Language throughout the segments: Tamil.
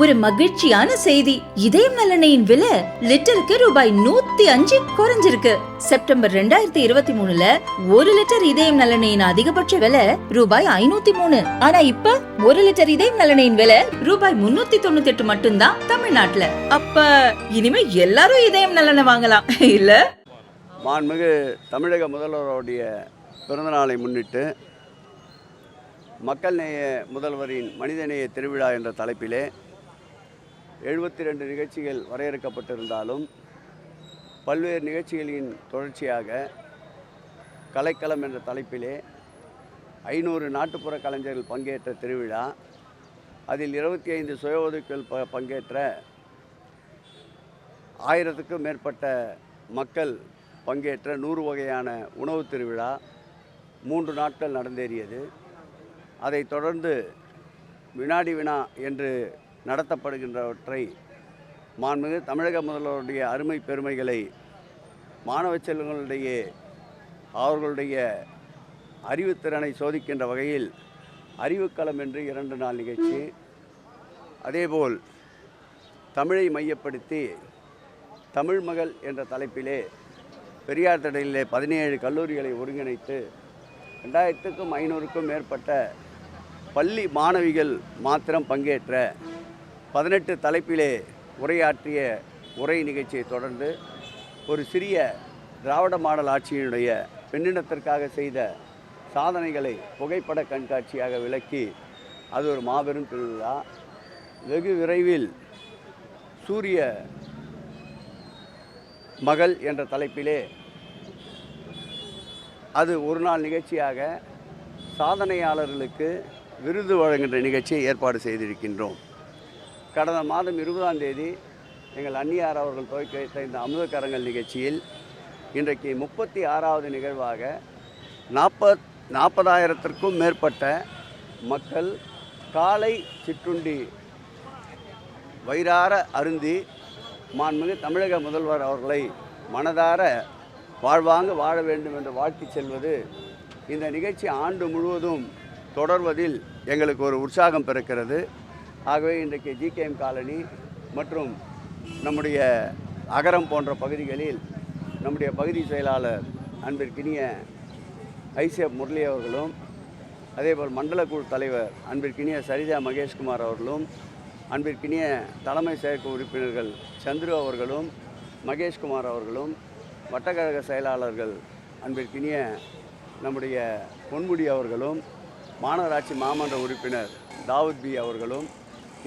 ஒரு மகிழ்ச்சியான செய்தி. இதயம் நலனையின் விலை லிட்டருக்கு ரூபாய் நூத்தி அஞ்சு குறைஞ்சிருக்கு. செப்டம்பர் ரெண்டாயிரத்தி இருபத்தி மூணுல ஒரு லிட்டர் இதயம் நலனையின் அதிகபட்ச விலை ரூபாய் ஐநூத்தி மூணு. ஆனா இப்ப ஒரு லிட்டர் இதயம் நலனையின் விலை ரூபாய் முன்னூத்தி தொண்ணூத்தி எட்டு மட்டும்தான் தமிழ்நாட்டுல. அப்ப இனிமே எல்லாரும் இதயம் நலனை வாங்கலாம். இல்ல? மாண்புமிகு தமிழக முதல்வருடைய பிறந்தநாளை முன்னிட்டு மக்கள் நேய முதல்வரின் மனிதநேய திருவிழா என்ற தலைப்பிலே எழுபத்தி ரெண்டு நிகழ்ச்சிகள் வரையறுக்கப்பட்டிருந்தாலும் பல்வேறு நிகழ்ச்சிகளின் தொடர்ச்சியாக கலைக்களம் என்ற தலைப்பிலே ஐநூறு நாட்டுப்புற கலைஞர்கள் பங்கேற்ற திருவிழா அதில் இருபத்தி ஐந்து சுய உதவிகள் ப பங்கேற்ற ஆயிரத்துக்கும் மேற்பட்ட மக்கள் பங்கேற்ற நூறு வகையான உணவு திருவிழா மூன்று நாட்கள் நடந்தேறியது. அதைத் தொடர்ந்து வினாடி வினா என்று நடத்தப்படுகின்றவற்றை மாண்புமிகு தமிழக முதல்வருடைய அருமை பெருமைகளை மாணவ செல்வங்களுடைய அவர்களுடைய அறிவுத்திறனை சோதிக்கின்ற வகையில் அறிவுக்களம் என்று இரண்டு நாள் நிகழ்ச்சி. அதேபோல் தமிழை மையப்படுத்தி தமிழ் மகள் என்ற தலைப்பிலே பெரியார் திடலிலே பதினேழு கல்லூரிகளை ஒருங்கிணைத்து ரெண்டாயிரத்துக்கும் ஐநூறுக்கும் மேற்பட்ட பள்ளி மாணவிகள் மாத்திரம் பங்கேற்ற பதினெட்டு தலைப்பிலே உரையாற்றிய உரை நிகழ்ச்சியை தொடர்ந்து ஒரு சிறிய திராவிட மாடல் ஆட்சியினுடைய பெண்ணினத்திற்காக செய்த சாதனைகளை புகைப்பட கண்காட்சியாக விளக்கி அது ஒரு மாபெரும் திருவிழா. வெகு விரைவில் சூரிய மகள் என்ற தலைப்பிலே அது ஒரு நாள் நிகழ்ச்சியாக சாதனையாளர்களுக்கு விருது வழங்குகின்ற நிகழ்ச்சியை ஏற்பாடு செய்திருக்கின்றோம். கடந்த மாதம் இருபதாம் தேதி எங்கள் அன்னியார் அவர்கள் துவக்கி வைத்த இந்த அமுதக்கரங்கள் நிகழ்ச்சியில் இன்றைக்கு முப்பத்தி ஆறாவது நிகழ்வாக நாற்பத் நாற்பதாயிரத்திற்கும் மேற்பட்ட மக்கள் காலை சிற்றுண்டி வயிறார அருந்தி மாண்புமிகு தமிழக முதல்வர் அவர்களை மனதார வாழ்வாங்க வாழ வேண்டும் என்று வாழ்த்தி செல்வது இந்த நிகழ்ச்சி ஆண்டு முழுவதும் தொடர்வதில் எங்களுக்கு ஒரு உற்சாகம் பிறக்கிறது. ஆகவே இன்றைக்கு ஜிகேஎம் காலனி மற்றும் நம்முடைய அகரம் போன்ற பகுதிகளில் நம்முடைய பகுதி செயலாளர் அன்பிற்கினிய ஐசிஎஃப் முரளி அவர்களும் அதேபோல் மண்டலக்குழு குழு தலைவர் அன்பிற்கினிய சரிதா மகேஷ்குமார் அவர்களும் அன்பிற்கினிய தலைமை செயற்குழு உறுப்பினர்கள் சந்துரு அவர்களும் மகேஷ்குமார் அவர்களும் வட்டக்கழக செயலாளர்கள் அன்பிற்கினிய நம்முடைய பொன்முடி அவர்களும் மாநகராட்சி மாமன்ற உறுப்பினர் தாவூத் பி அவர்களும்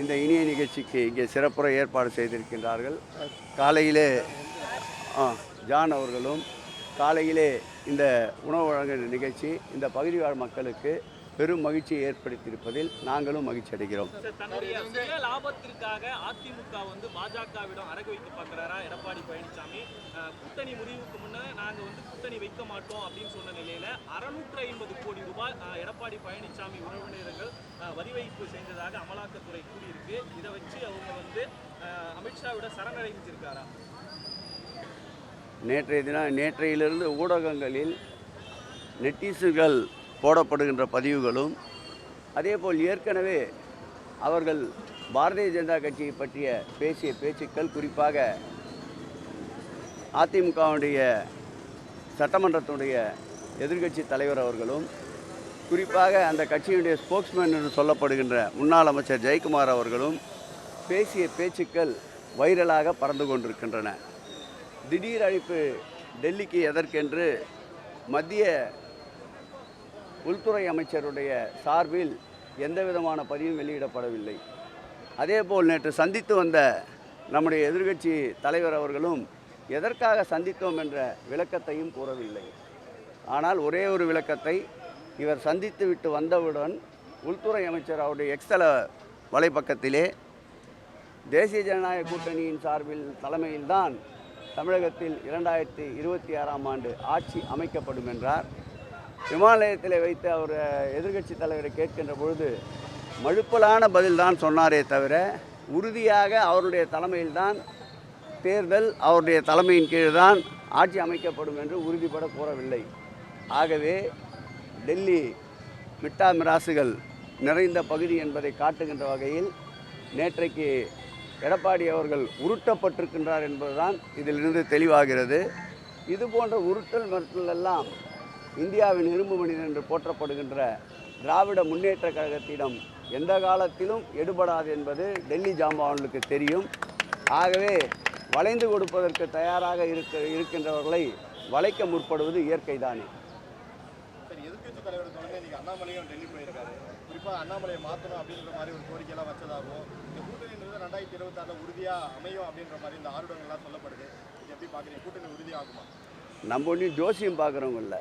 இந்த இனிய நிகழ்ச்சிக்கு இங்கே சிறப்புற ஏற்பாடு செய்திருக்கின்றார்கள். காலையிலே ஜான் அவர்களும் காலையிலே இந்த உணவு வழங்குகிற நிகழ்ச்சி இந்த பகுதி வாழ் மக்களுக்கு பெரும் மகிழ்ச்சியை ஏற்படுத்தியிருப்பதில் நாங்களும் மகிழ்ச்சி அடைகிறோம். லாபத்திற்காக அதிமுக வந்து பாஜகவிடம் அரகு வைக்க பார்க்கிறாரா? எடப்பாடி பழனிசாமி கூட்டணி முடிவுக்கு முன்ன நாங்க வந்து கூட்டணி வைக்க மாட்டோம் அப்படின்னு சொன்ன நிலையில அறுநூற்று ஐம்பது கோடி ரூபாய் எடப்பாடி பழனிசாமி உறவினர்கள் வரி வைப்பு செஞ்சதாக அமலாக்கத்துறை கூறியிருக்கு. இதை வச்சு அவங்க வந்து அமித்ஷாவிட சரணடைஞ்சிருக்காரா? நேற்றைய தினம் நேற்றையிலிருந்து ஊடகங்களில் நெட்டிசன்கள் போடப்படுகின்ற பதிவுகளும் அதேபோல் ஏற்கனவே அவர்கள் பாரதிய ஜனதா கட்சியை பற்றிய பேசிய பேச்சுக்கள் குறிப்பாக அதிமுகவுடைய சட்டமன்றத்துடைய எதிர்க்கட்சி தலைவர் அவர்களும் குறிப்பாக அந்த கட்சியினுடைய ஸ்போக்ஸ்மேன் என்று சொல்லப்படுகின்ற முன்னாள் அமைச்சர் ஜெயக்குமார் அவர்களும் பேசிய பேச்சுக்கள் வைரலாக பறந்து கொண்டிருக்கின்றன. திடீர் அழைப்பு டெல்லிக்கு எதற்கென்று மத்திய உள்துறை அமைச்சருடைய சார்பில் எந்த விதமான பதிவும் வெளியிடப்படவில்லை. அதேபோல் நேற்று சந்தித்து வந்த நம்முடைய எதிர்கட்சி தலைவர் அவர்களும் எதற்காக சந்தித்தோம் என்ற விளக்கத்தையும் கூறவில்லை. ஆனால் ஒரே ஒரு விளக்கத்தை இவர் சந்தித்து விட்டு வந்தவுடன் உள்துறை அமைச்சர் அவருடைய எக்ஸ்தல வலைப்பக்கத்திலே தேசிய ஜனநாயக கூட்டணியின் சார்பில் தலைமையில்தான் தமிழகத்தில் இரண்டாயிரத்தி இருபத்தி ஆறாம் ஆண்டு ஆட்சி அமைக்கப்படும் என்றார். விமான நிலையத்தில் வைத்து அவர் எதிர்க்கட்சி தலைவரை கேட்கின்ற பொழுது மழுப்பலான பதில் தான் சொன்னாரே தவிர உறுதியாக அவருடைய தலைமையில்தான் தேர்தல் அவருடைய தலைமையின் கீழ் தான் ஆட்சி அமைக்கப்படும் என்று உறுதிபட கூறவில்லை ஆகவே டெல்லி மிட்டா மிராசுகள் நிறைந்த பகுதி என்பதை காட்டுகின்ற வகையில் நேற்றைக்கு எடப்பாடி அவர்கள் உருட்டப்பட்டிருக்கின்றார் என்பதுதான் இதிலிருந்து தெளிவாகிறது. இது போன்ற உருட்டல் மருட்டல் எல்லாம் இந்தியாவின் இரும்பு மனிதன் என்று போற்றப்படுகின்ற திராவிட முன்னேற்ற கழகத்திடம் எந்த காலத்திலும் எடுபடாது என்பது டெல்லி ஜாம்பவான்களுக்கு தெரியும். ஆகவே வளைந்து கொடுப்பதற்கு தயாராக இருக்க இருக்கின்றவர்களை வளைக்க முற்படுவது கூட்டணி உறுதியாகுமா? நம்ம ஒன்றும் ஜோசியம் பார்க்குறவங்க இல்லை.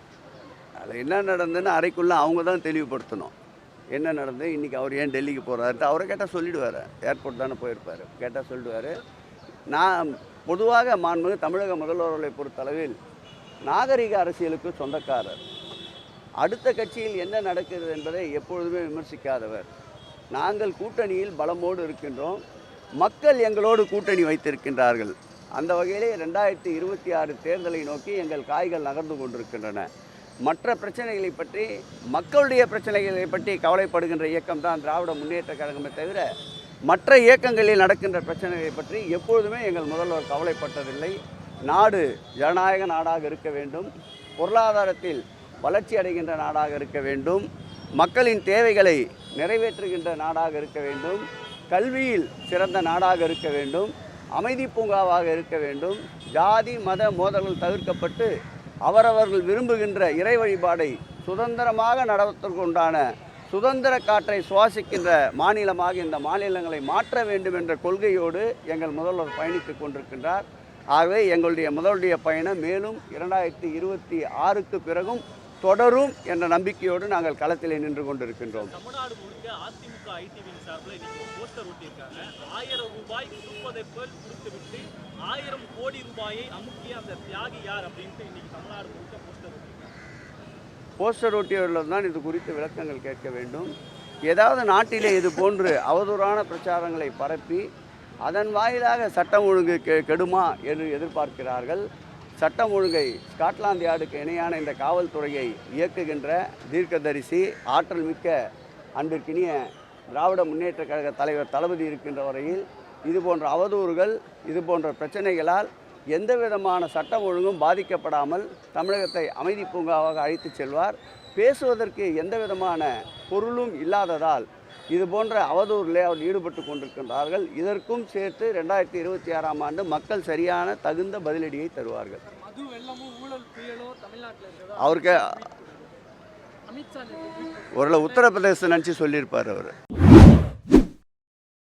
அதில் என்ன நடந்ததுன்னு அறைக்குள்ளே அவங்க தான் தெளிவுபடுத்தணும். என்ன நடந்தது? இன்றைக்கி அவர் ஏன் டெல்லிக்கு போகிறாரு அவரை கேட்டால் சொல்லிடுவார். ஏர்போர்ட் தானே போயிருப்பார். கேட்டால் சொல்லிடுவார். நான் பொதுவாக மாண்புமிகு தமிழக முதல்வர்களை பொறுத்தளவில் நாகரிக அரசியலுக்கு சொந்தக்காரர். அடுத்த கட்சியில் என்ன நடக்கிறது என்பதை எப்பொழுதுமே விமர்சிக்காதவர். நாங்கள் கூட்டணியில் பலமோடு இருக்கின்றோம். மக்கள் எங்களோடு கூட்டணி வைத்திருக்கின்றார்கள். அந்த வகையிலே ரெண்டாயிரத்தி இருபத்தி ஆறு தேர்தலை நோக்கி எங்கள் காய்கள் நகர்ந்து கொண்டிருக்கின்றன. மற்ற பிரச்சனைகளை பற்றி மக்களுடைய பிரச்சனைகளை பற்றி கவலைப்படுகின்ற இயக்கம் தான் திராவிட முன்னேற்ற கழகமே தவிர மற்ற இயக்கங்களில் நடக்கின்ற பிரச்சனைகளை பற்றி எப்பொழுதுமே எங்கள் முதல்வர் கவலைப்பட்டதில்லை. நாடு ஜனநாயக நாடாக இருக்க வேண்டும். பொருளாதாரத்தில் வளர்ச்சி அடைகின்ற நாடாக இருக்க வேண்டும். மக்களின் தேவைகளை நிறைவேற்றுகின்ற நாடாக இருக்க வேண்டும். கல்வியில் சிறந்த நாடாக இருக்க வேண்டும். அமைதி பூங்காவாக இருக்க வேண்டும். ஜாதி மத மோதல்கள் தவிர்க்கப்பட்டு அவரவர்கள் விரும்புகின்ற இறை வழிபாடை சுதந்திரமாக நடத்துவதற்குண்டான சுதந்திர காற்றை சுவாசிக்கின்ற மாநிலமாக இந்த மாநிலங்களை மாற்ற வேண்டும் என்ற கொள்கையோடு எங்கள் முதல்வர் பயணித்துக் கொண்டிருக்கின்றார். ஆகவே எங்களுடைய முதலுடைய பயணம் மேலும் இரண்டாயிரத்தி இருபத்தி ஆறுக்கு பிறகும் தொடரும் என்ற நம்பிக்கையோடு நாங்கள் களத்திலே நின்று கொண்டிருக்கின்றோம். ஆயிரம் கோடி ரூபாயை அமுக்கிய அந்த தியாகி யார் அப்படின்ட்டு இன்னைக்கு தமிழ்நாடு முழுக்க போஸ்டர் போஸ்டர் ஒட்டியவர்கள் தான் இது குறித்து விளக்கங்கள் கேட்க வேண்டும். ஏதாவது நாட்டிலே இது போன்று அவதூறான பிரச்சாரங்களை பரப்பி அதன் வாயிலாக சட்டம் ஒழுங்கு கெடுமா என்று எதிர்பார்க்கிறார்கள். சட்டம் ஒழுங்கை ஸ்காட்லாந்து யார்டுக்கு இணையான இந்த காவல்துறையை இயக்குகின்ற தீர்க்கதரிசி ஆற்றல் மிக்க அன்பிற்கினிய திராவிட முன்னேற்ற கழக தலைவர் தளபதி இருக்கின்ற வரையில் இது போன்ற அவதூறுகள் இது போன்ற பிரச்சனைகளால் எந்த விதமான சட்டம் ஒழுங்கும் பாதிக்கப்படாமல் தமிழகத்தை அமைதி பூங்காவாக அழைத்துச் செல்வார். பேசுவதற்கு எந்த விதமான பொருளும் இல்லாததால் இது போன்ற அவதூறிலே அவர் ஈடுபட்டு கொண்டிருக்கின்றார்கள். இதற்கும் சேர்த்து ரெண்டாயிரத்தி இருபத்தி ஆறாம் ஆண்டு மக்கள் சரியான தகுந்த பதிலடியை தருவார்கள். அவருக்கு ஒரு உத்தரப்பிரதேசம் நினச்சி சொல்லியிருப்பார் அவர்.